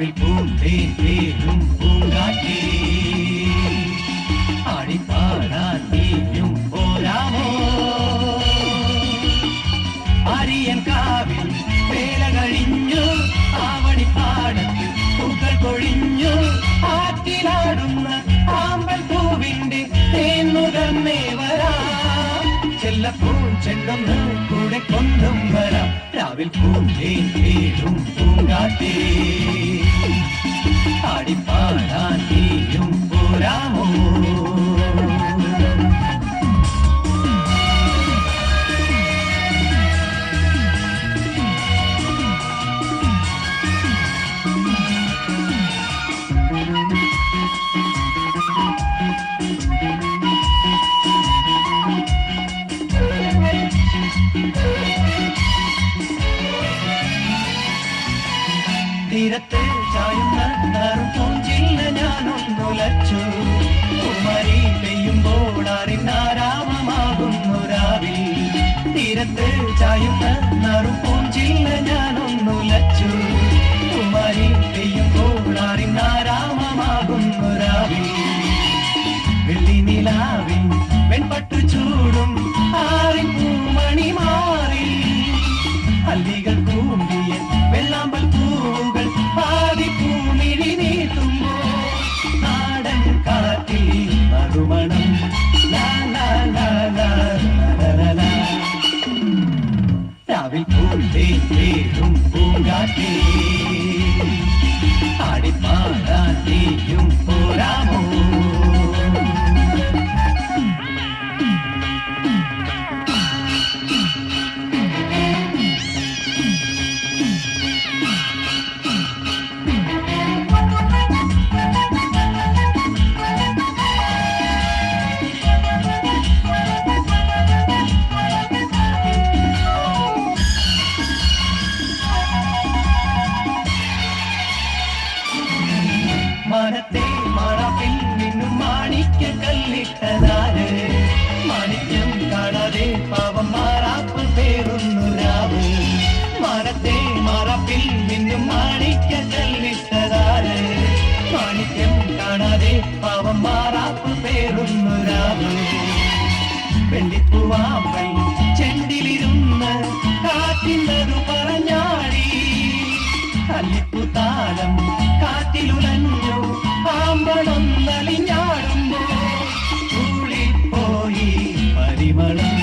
രാവിൽ പൂന്തേൻ തേനും പൂങ്കാറ്റേ ആടിപ്പാടാൻ നീയും പോരാമോ? ആര്യൻ കാവിൽ വേല കഴിഞ്ഞു ആവണിപ്പാടത്ത് പൂക്കൾ കൊഴിഞ്ഞു ആറ്റിലാടുന്ന ആമ്പൽ പൂവിന്റെ തേന്നുകർന്നേ വരാം ചെല്ലപ്പൂൻ ചെണ്ടൊന്ന് കൂടെ കൊണ്ടും വരാം. രാവിൽ പൂന്തേൻ തേടും പൂങ്കാറ്റേ. തീരത്ത് ചായുന്ന നറുപൂഞ്ചില്ല ഞാനൊന്നുലച്ചു കുമരി പെയ്യുമ്പോൾ അറിഞ്ഞാരാമമാകുന്നു രാവിൽ. തീരത്ത് ചായുന്ന നറുപൂഞ്ചില്ല ഞാനൊന്നുലച്ചു പൂന്തേ തേടും പൂങ്കാറ്റേ മനത്തെ മറപ്പിൽ നിന്നും മാണിക്യ കല്ലിട്ടതാര്? മാണിക്യം കാണാതെ പാവം മാറാപ്പ് പേറുന്നു രാവ്. മനത്തെ മറപ്പിൽ നിന്നും മാണിക്യ കല്ലിട്ടതാര്? മാണിക്യം കാണാതെ പാവം മാറാപ്പ് പേറുന്നു രാവ്. വെള്ളിപ്പൂവാമ്പൽ ചെണ്ടിലിരുന്ന് കാത്തിന്നതും കല്ലിപ്പുതാലം കാറ്റിലുലഞ്ഞു പാമ്പണം നലിഞ്ഞാടുമ്പോ കൂളിപ്പോയി പരിമളം.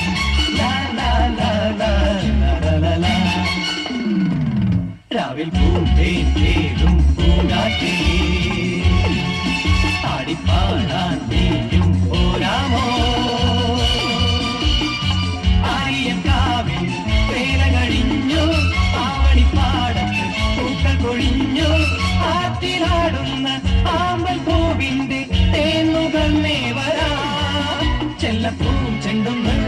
രാവിൽ പൂന്തേ തേടും ആടിപ്പാടാൻ നീയും പോരാമോ? ആറ്റിലാടുന്ന ആമ്പൽ പൂവിന്റെ തേന്നുകൾ നേവരാ ചെല്ലപ്പൂ ചെണ്ടുന്ന്